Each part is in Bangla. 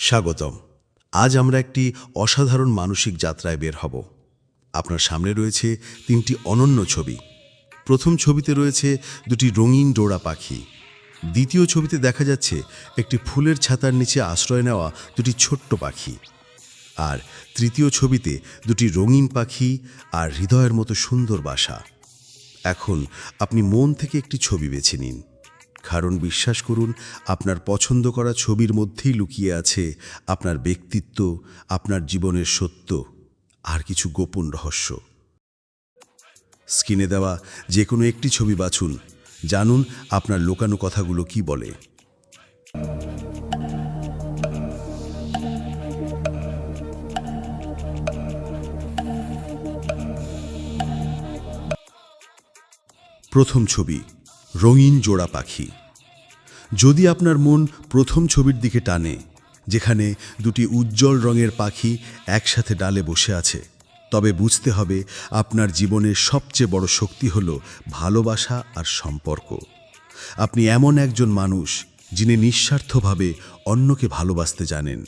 স্বাগতম। আজ আমরা একটি অসাধারণ মানসিক যাত্রায় বের হব। আপনার সামনে রয়েছে তিনটি অনন্য ছবি। প্রথম ছবিতে রয়েছে দুটি রঙিন ডোরা পাখি। দ্বিতীয় ছবিতে দেখা যাচ্ছে একটি ফুলের ছাতার নিচে আশ্রয় নেওয়া দুটি ছোট্ট পাখি। আর তৃতীয় ছবিতে দুটি রঙিন পাখি আর হৃদয়ের মতো সুন্দর বাসা। এখন আপনি মন থেকে একটি ছবি বেছে নিন। কারণ বিশ্বাস করুন, আপনার পছন্দ করা ছবির মধ্যেই লুকিয়ে আছে আপনার ব্যক্তিত্ব, আপনার জীবনের সত্য, আর কিছু গোপন রহস্য। স্ক্রিনে দেওয়া যে কোনো একটি ছবি বাছুন, জানুন আপনার লোকানো কথাগুলো কি বলে। প্রথম ছবি রঙিন জোড়া পাখি। যদি আপনার মন প্রথম ছবির দিকে টানে, যেখানে দুটি উজ্জ্বল রঙের পাখি একসাথে ডালে বসে আছে, তবে বুঝতে হবে আপনার জীবনের সবচেয়ে বড় শক্তি হল ভালোবাসা আর সম্পর্ক। আপনি এমন একজন মানুষ যিনি নিঃস্বার্থভাবে অন্যকে ভালোবাসতে জানেন।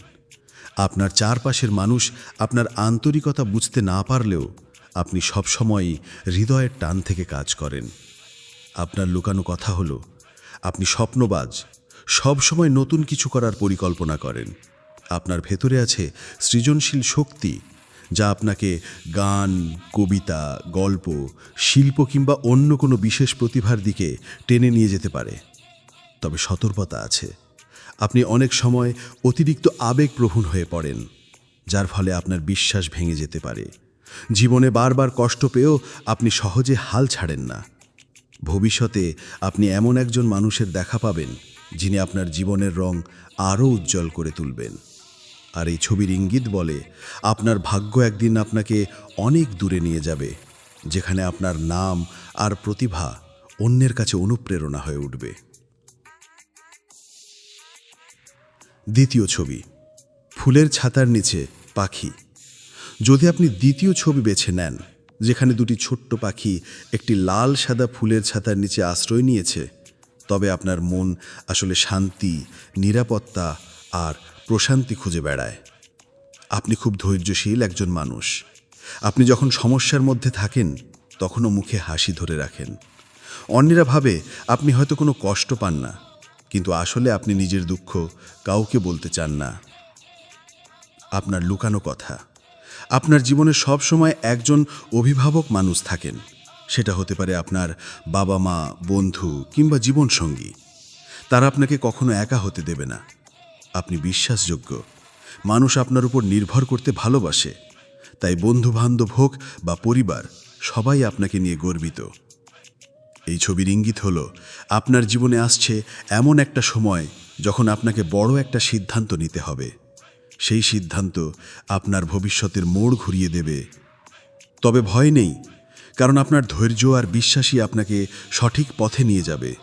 আপনার চারপাশের মানুষ আপনার আন্তরিকতা বুঝতে না পারলেও আপনি সবসময়ই হৃদয়ের টান থেকে কাজ করেন। আপনার লুকানো কথা হলো, আপনি স্বপ্নবাজ, সব সময় নতুন কিছু করার পরিকল্পনা করেন। আপনার ভেতরে আছে সৃজনশীল শক্তি, যা আপনাকে গান, কবিতা, গল্প, শিল্প কিংবা অন্য কোনো বিশেষ প্রতিভার দিকে টেনে নিয়ে যেতে পারে। তবে সতর্কতা আছে। আপনি অনেক সময় অতিরিক্ত আবেগপ্রবণ হয়ে পড়েন, যার ফলে আপনার বিশ্বাস ভেঙে যেতে পারে। জীবনে বারবার কষ্ট পেয়েও আপনি সহজে হাল ছাড়েন না। ভবিষ্যতে আপনি এমন একজন মানুষের দেখা পাবেন, যিনি আপনার জীবনের রং আরও উজ্জ্বল করে তুলবেন। আর এই ছবির ইঙ্গিত বলে, আপনার ভাগ্য একদিন আপনাকে অনেক দূরে নিয়ে যাবে, যেখানে আপনার নাম আর প্রতিভা অন্যের কাছে অনুপ্রেরণা হয়ে উঠবে। দ্বিতীয় ছবি, ফুলের ছাতার নিচে পাখি। যদি আপনি দ্বিতীয় ছবি বেছে নেন যেখানে দুটি ছোট্ট পাখি একটি লাল সাদা ফুলের ছাতার নিচে আশ্রয় নিয়েছে, তবে আপনার মন আসলে শান্তি, নিরাপত্তা আর প্রশান্তি খুঁজে বেড়ায়। আপনি খুব ধৈর্যশীল একজন মানুষ। আপনি যখন সমস্যার মধ্যে থাকেন, তখনও মুখে হাসি ধরে রাখেন। অন্যেরা ভাবে আপনি হয়তো কোনো কষ্ট পান না, কিন্তু আসলে আপনি নিজের দুঃখ কাউকে বলতে চান না। আপনার লুকানো কথা। আপনার জীবনে সব সময় একজন অভিভাবক মানুষ থাকেন। সেটা হতে পারে আপনার বাবা মা, বন্ধু কিংবা জীবনসঙ্গী। তারা আপনাকে কখনো একা হতে দেবে না। আপনি বিশ্বাসযোগ্য। মানুষ আপনার উপর নির্ভর করতে ভালোবাসে। তাই বন্ধু বান্ধব হোক বা পরিবার, সবাই আপনাকে নিয়ে গর্বিত। এই ছবির ইঙ্গিত হল, আপনার জীবনে আসছে এমন একটা সময় যখন আপনাকে বড় একটা সিদ্ধান্ত নিতে হবে। সেই সিদ্ধান্ত আপনার ভবিষ্যতের মোড় ঘুরিয়ে দেবে। তবে ভয় নেই, কারণ আপনার ধৈর্য আর বিশ্বাসই আপনাকে সঠিক পথে নিয়ে যাবে।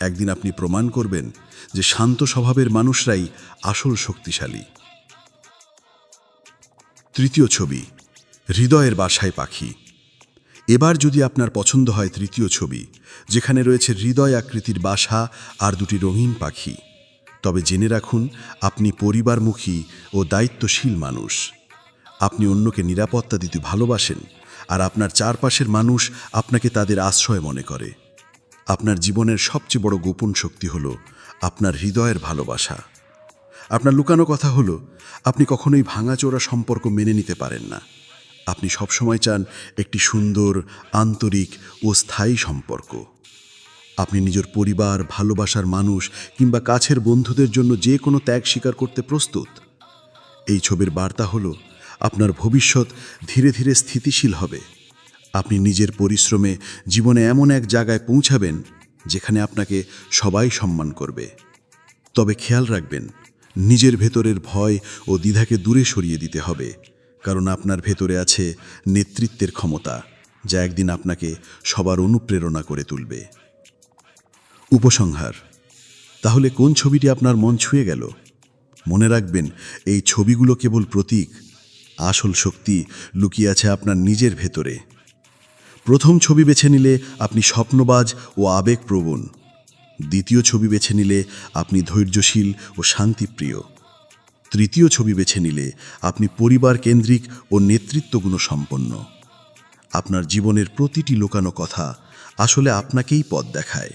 একদিন আপনি প্রমাণ করবেন যে শান্ত স্বভাবের মানুষরাই আসল শক্তিশালী। তৃতীয় ছবি, হৃদয়ের বাসায় পাখি। এবার যদি আপনার পছন্দ হয় তৃতীয় ছবি, যেখানে রয়েছে হৃদয় আকৃতির বাসা আর দুটি রঙিন পাখি। তবে জেনে রাখুন, আপনি পরিবারমুখী ও দায়িত্বশীল মানুষ। আপনি অন্যকে নিরাপত্তা দিতে ভালোবাসেন, আর আপনার চারপাশের মানুষ আপনাকে তাদের আশ্রয় মনে করে। আপনার জীবনের সবচেয়ে বড় গোপন শক্তি হল আপনার হৃদয়ের ভালোবাসা। আপনার লুকানো কথা হলো, আপনি কখনোই ভাঙাচোরা সম্পর্ক মেনে নিতে পারেন না। আপনি সবসময় চান একটি সুন্দর, আন্তরিক ও স্থায়ী সম্পর্ক। আপনি নিজের পরিবার, ভালোবাসার মানুষ কিংবা কাছের বন্ধুদের জন্য যে কোনো ত্যাগ স্বীকার করতে প্রস্তুত। এই ছবির বার্তা হলো, আপনার ভবিষ্যৎ ধীরে ধীরে স্থিতিশীল হবে। আপনি নিজের পরিশ্রমে জীবনে এমন এক জায়গায় পৌঁছাবেন যেখানে আপনাকে সবাই সম্মান করবে। তবে খেয়াল রাখবেন, নিজের ভেতরের ভয় ও দ্বিধাকে দূরে সরিয়ে দিতে হবে, কারণ আপনার ভেতরে আছে নেতৃত্বের ক্ষমতা, যা একদিন আপনাকে সবার অনুপ্রেরণা করে তুলবে। উপসংহার। তাহলে কোন ছবিটি আপনার মন ছুঁয়ে গেল? মনে রাখবেন, এই ছবিগুলো কেবল প্রতীক, আসল শক্তি লুকিয়ে আছে আপনার নিজের ভেতরে। প্রথম ছবি বেছে নিলে আপনি স্বপ্নবাজ ও আবেগপ্রবণ। দ্বিতীয় ছবি বেছে নিলে আপনি ধৈর্যশীল ও শান্তিপ্রিয়। তৃতীয় ছবি বেছে নিলে আপনি পরিবার কেন্দ্রিক ও নেতৃত্বগুণ সম্পন্ন আপনার জীবনের প্রতিটি লোকানো কথা আসলে আপনাকেই পথ দেখায়।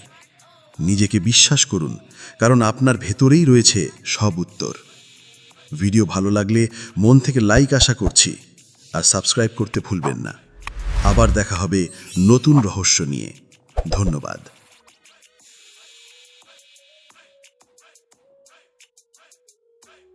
নিজেকে বিশ্বাস করুন, কারণ আপনার ভেতরেই রয়েছে সব উত্তর। ভিডিও ভালো লাগলে মন থেকে লাইক আশা করছি, আর সাবস্ক্রাইব করতে ভুলবেন না। আবার দেখা হবে নতুন রহস্য নিয়ে। ধন্যবাদ।